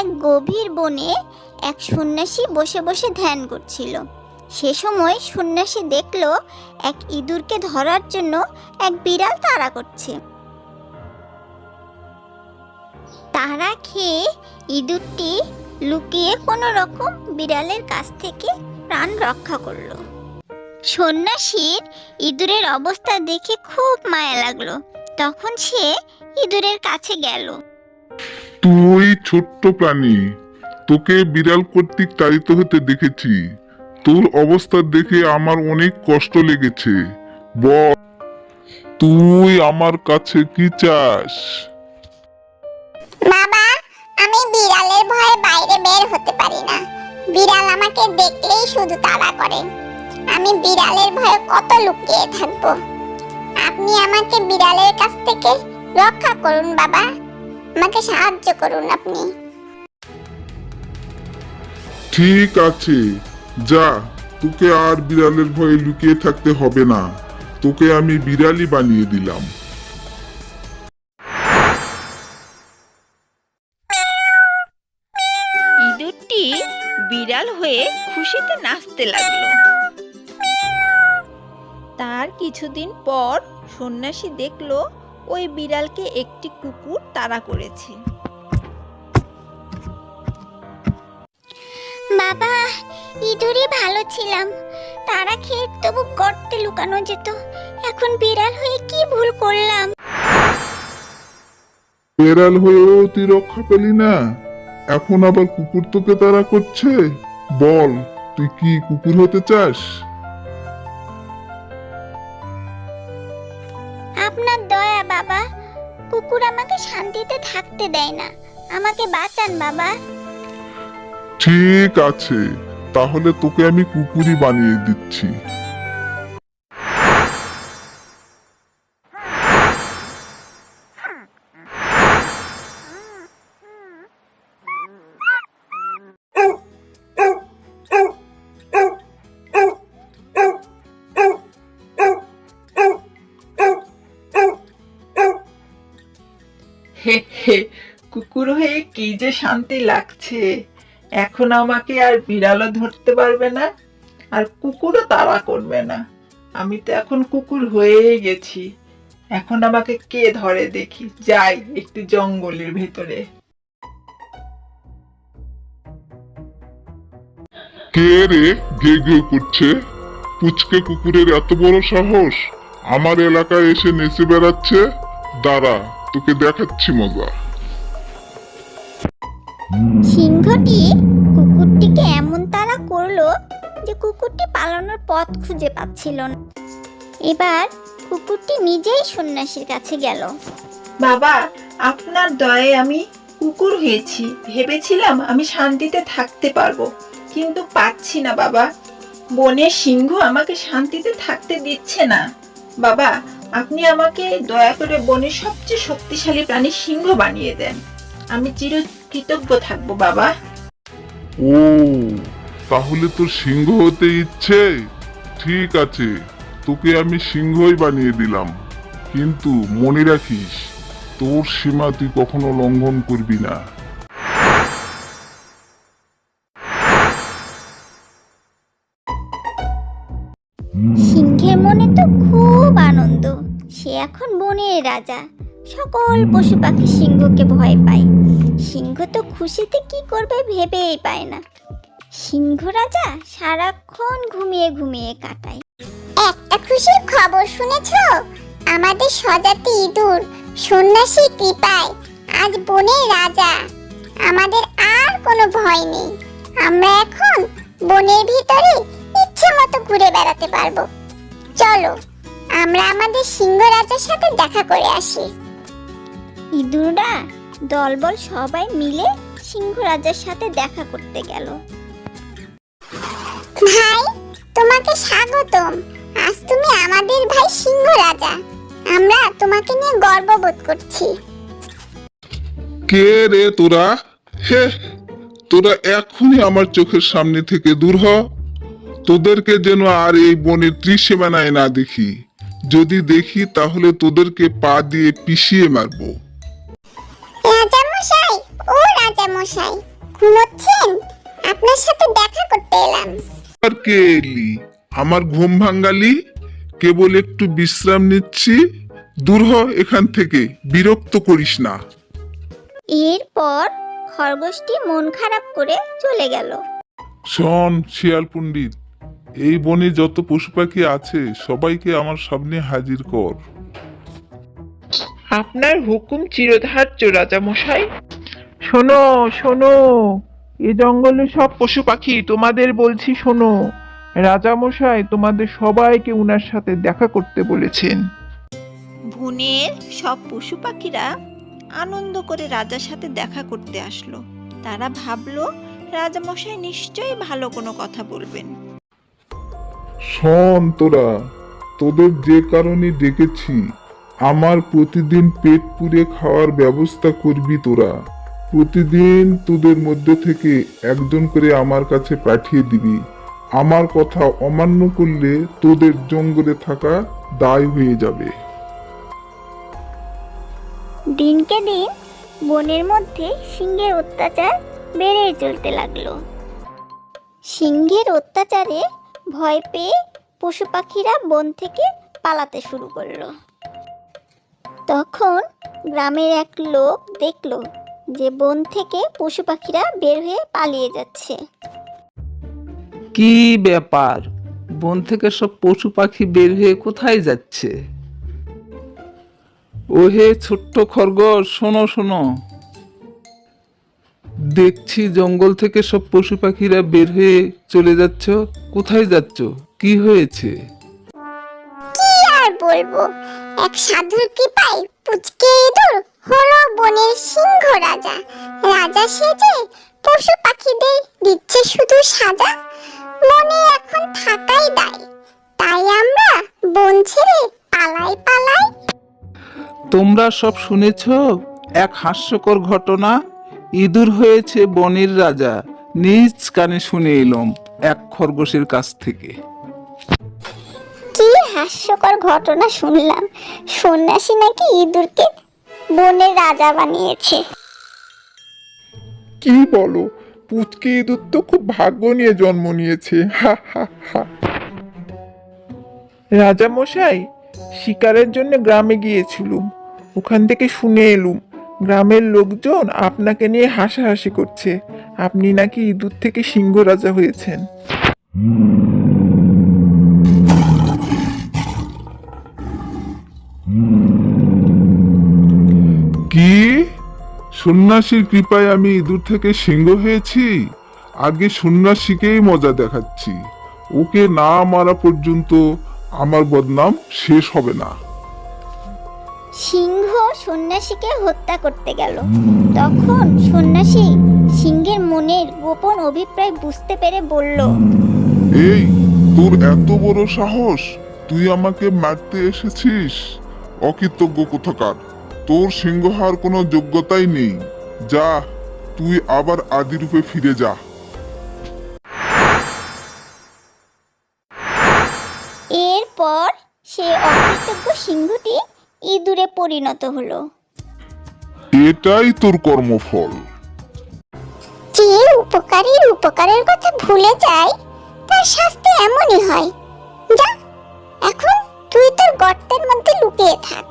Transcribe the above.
এক গভীর বনে এক সন্ন্যাসী বসে বসে ধ্যান করছিল। সে সময় সন্ন্যাসী দেখল এক ইঁদুরকে ধরার জন্য এক বিড়াল তাড়া করছে। তাড়া খেয়ে ইঁদুরটি লুকিয়ে কোনো রকম বিড়ালের কাছ থেকে প্রাণ রক্ষা করল। সন্ন্যাসীর ইঁদুরের অবস্থা দেখে খুব মায়া লাগল। তখন সে ইঁদুরের কাছে গেল। তুই ছোট্ট প্রাণী, তোকে বিড়াল কর্তৃক তাড়িত হতে দেখেছি। তোর অবস্থা দেখে আমার অনেক কষ্ট লেগেছে। বল, তুই আমার কাছে কি চাস? বাবা, আমি বিড়ালের ভয়ে বাইরে বের হতে পারি না। বিড়াল আমাকে দেখলেই শুধু তাড়া করে। আমি বিড়ালের ভয়ে কত লুকিয়ে থাকব। আপনি আমাকে বিড়ালের কাছ থেকে রক্ষা করুন, বাবা। আমাকে সাহায্য করুন আপনি। ঠিক আছে। যা তোকে আর বিড়ালের ভয়ে লুকিয়ে থাকতে হবে না। তোকে আমি বিড়ালই বানিয়ে দিলাম। ইঁদুরটি বিড়াল হয়ে খুশিতে নাচতে লাগল। তার কিছুদিন পর সন্ন্যাসী দেখল ওই বিড়ালকে একটি কুকুর তাড়া করেছে। বাবা ইঁদুরই ভালো ছিলাম। তারা খেয়ে তবু গর্তে লুকানো যেত। এখন বিড়াল হয়ে কি ভুল করলাম? বিড়াল হয়েও তুই রক্ষা পেলি না। এখন আবার কুকুর তোকে তারা করছে? বল তুই কি কুকুর হতে চাস? কুকুর আমাকে শান্তিতে থাকতে দেয় না। আমাকে বাঁচান, বাবা। ঠিক আছে, তাহলে তোকে আমি কুকুরই বানিয়ে দিচ্ছি। হে হে, কুকুর হয়ে কি যে শান্তি লাগছে। এখন আমাকে আর বিড়ালও ধরতে পারবে না, আর কুকুরও তাড়া করবে না। আমি তো এখন কুকুর হয়েই গেছি। এখন আমাকে কে ধরে দেখি? যাই, একটু জঙ্গলের ভেতরে। কে রে গে করছে? পুচকে কুকুরের এত বড় সাহস? আমার এলাকায় এসে নেচে বেড়াচ্ছে? দাঁড়া। তোকে দেখাচ্ছি মজা। সিংহটি কুকুরটিকে এমন তাড়া করল যে কুকুরটি পালানোর পথ খুঁজে পাচ্ছিল না। এবার কুকুরটি নিজেই সন্ন্যাসীর কাছে গেল। বাবা আপনার দয়ে আমি কুকুর হয়েছি। ভেবেছিলাম আমি শান্তিতে থাকতে পারব কিন্তু পাচ্ছি না বাবা। বনের সিংহ আমাকে শান্তিতে থাকতে দিচ্ছে না। বাবা আপনি আমাকে দয়া করে বনের সবচেয়ে শক্তিশালী প্রাণী সিংহ বানিয়ে দেন। আমি চির কৃতজ্ঞ থাকব, বাবা। ও, তাহলে তোর সিংহ হতে ইচ্ছে? ঠিক আছে, তোকে আমি সিংহই বানিয়ে দিলাম। কিন্তু মনে রাখিস, তোর সীমা তুই কখনো লঙ্ঘন করবি না। সে এখন বনের রাজা। সকল পশু পাখি সিংহকে ভয় পায়। সিংহ তো খুশিতে কি করবে ভেবেই পায় না। সিংহ রাজা সারাক্ষণ ঘুমিয়ে ঘুমিয়ে কাটায়। একটা খুশির খবর শুনেছ? আমাদের স্বজাতি ইঁদুর, সন্ন্যাসী কৃপায় আজ বনের রাজা। আমাদের আর কোনো ভয় নেই। আমরা এখন বনের ভিতরে ইচ্ছে মতো ঘুরে বেড়াতে পারব। চলো। আমরা আমাদের সিংহ রাজার সাথে দেখা করে আসি। ইঁদুররা দলবল সবাই মিলে সিংহ রাজার সাথে দেখা করতে গেল। ভাই তোমাকে স্বাগতম। আজ তুমি আমাদের ভাই সিংহ রাজা। আমরা তোমাকে নিয়ে গর্ববোধ করছি। কে রে তোরা? হে তোরা এখনই আমার চোখের সামনে থেকে দূর হ। তোদেরকে যেন আর এই বনের ত্রিসীমানায় না দেখি। যদি দেখি তাহলে তোদেরকে পা দিয়ে পিষিয়ে মারবো। রাজা মশাই ও ঘুমোচ্ছেন? আপনার সাথে দেখা করতে এলাম। আর কে এলি? আমার ঘুম ভাঙ্গালি কেবল একটু বিশ্রাম নিচ্ছি? দূর হ এখান থেকে বিরক্ত করিস না। এরপর খরগোশটি মন খারাপ করে চলে গেল। শোন শিয়াল পণ্ডিত এই বনে যত পশু পাখি আছে সবাইকে আমার সামনে হাজির কর। আপনার হুকুম চিরধার্য রাজা মশাই শোনো শোনো এ জঙ্গলে সব পশু পাখি তোমাদের বলছি শোনো। রাজা মশাই তোমাদের সবাইকে উনার সাথে দেখা করতে বলেছেন। বনের সব পশু পাখিরা আনন্দ করে রাজার সাথে দেখা করতে আসলো। তারা ভাবলো রাজামশাই নিশ্চয়ই ভালো কোনো কথা বলবেন। শোন তোরা তোদের যে কারণে ডেকেছি, আমার প্রতিদিন পেট পুড়ে খাওয়ার ব্যবস্থা করবি তোরা। প্রতিদিন তোদের মধ্যে থেকে একজন করে আমার কাছে পাঠিয়ে দিবি। আমার কথা অমান্য করলে তোদের জঙ্গলে থাকা দায় হয়ে যাবে। দিনকে দিন বনের মধ্যে সিংহের অত্যাচার বেড়েই চলতে লাগল। সিংহের অত্যাচারে ভয় পেয়ে পশু পাখিরা বন থেকে পালাতে শুরু করল। তখন গ্রামের এক লোক দেখল যে বন থেকে পশু পাখিরা বের হয়ে পালিয়ে যাচ্ছে। কি ব্যাপার? বন থেকে সব পশু পাখি বের হয়ে কোথায় যাচ্ছে? ওহে ছোট্ট খরগোশ, শোনো শোনো। দেখছি জঙ্গল থেকে সব পশু পাখিরা বের হয়ে চলে যাচ্ছ। কোথায় যাচ্ছ? কি হয়েছে? কি আর বলব? এক সাধুর কৃপায় পুচকে ইঁদুর হলো বনের সিংহ রাজা। রাজা সেজে পশু পাখিদের দিচ্ছে শুধু সাজা মনে এখন থাকাই দায়। তাই আমরা বন ছেড়ে পালাই পালাই তোমরা সব শুনেছ এক হাস্যকর ঘটনা? ইঁদুর হয়েছে বনের রাজা। নিজ কানে শুনে এলাম এক খরগোশের কাছ থেকে। কি হাস্যকর ঘটনা শুনলাম। সন্ন্যাসী নাকি ইঁদুরকে বনের রাজা বানিয়েছে। কি বলো? পুচকে ইঁদুর তো খুব ভাগ্য নিয়ে জন্ম নিয়েছে। হা হা হা। রাজা মশাই শিকারের জন্য গ্রামে গিয়েছিলুম। ওখান থেকে শুনে এলুম। গ্রামের লোকজন আপনাকে নিয়ে হাসাহাসি করছে। আপনি নাকি ইঁদুর থেকে সিংহ রাজা হয়েছেন। কি? সন্ন্যাসীর কৃপায় আমি ইঁদুর থেকে সিংহ হয়েছি? আগে সন্ন্যাসীকেই মজা দেখাচ্ছি। ওকে না মারা পর্যন্ত আমার বদনাম শেষ হবে না। সিংহ সন্ন্যাসীকে হত্যা করতে গেল। তখন সন্ন্যাসী সিংহের মনের গোপন অভিপ্রায় বুঝতে পেরে বলল এই তোর এত বড় সাহস তুই আমাকে মারতে এসেছিস? অকৃতজ্ঞ কোথাকার। তোর সিংহ হওয়ার কোনো যোগ্যতাই নেই। যা তুই আবার আদি রূপে ফিরে যা। এরপর সে অকৃতজ্ঞ সিংহটি ইঁদুরে পরিণত হলো। এটাই তোর কর্মফল। যে উপকারী উপকারের কথা ভুলে যায় তার শাস্তি এমনই হয়। যা এখন তুই তোর গর্তের মধ্যে লুকিয়ে থাক।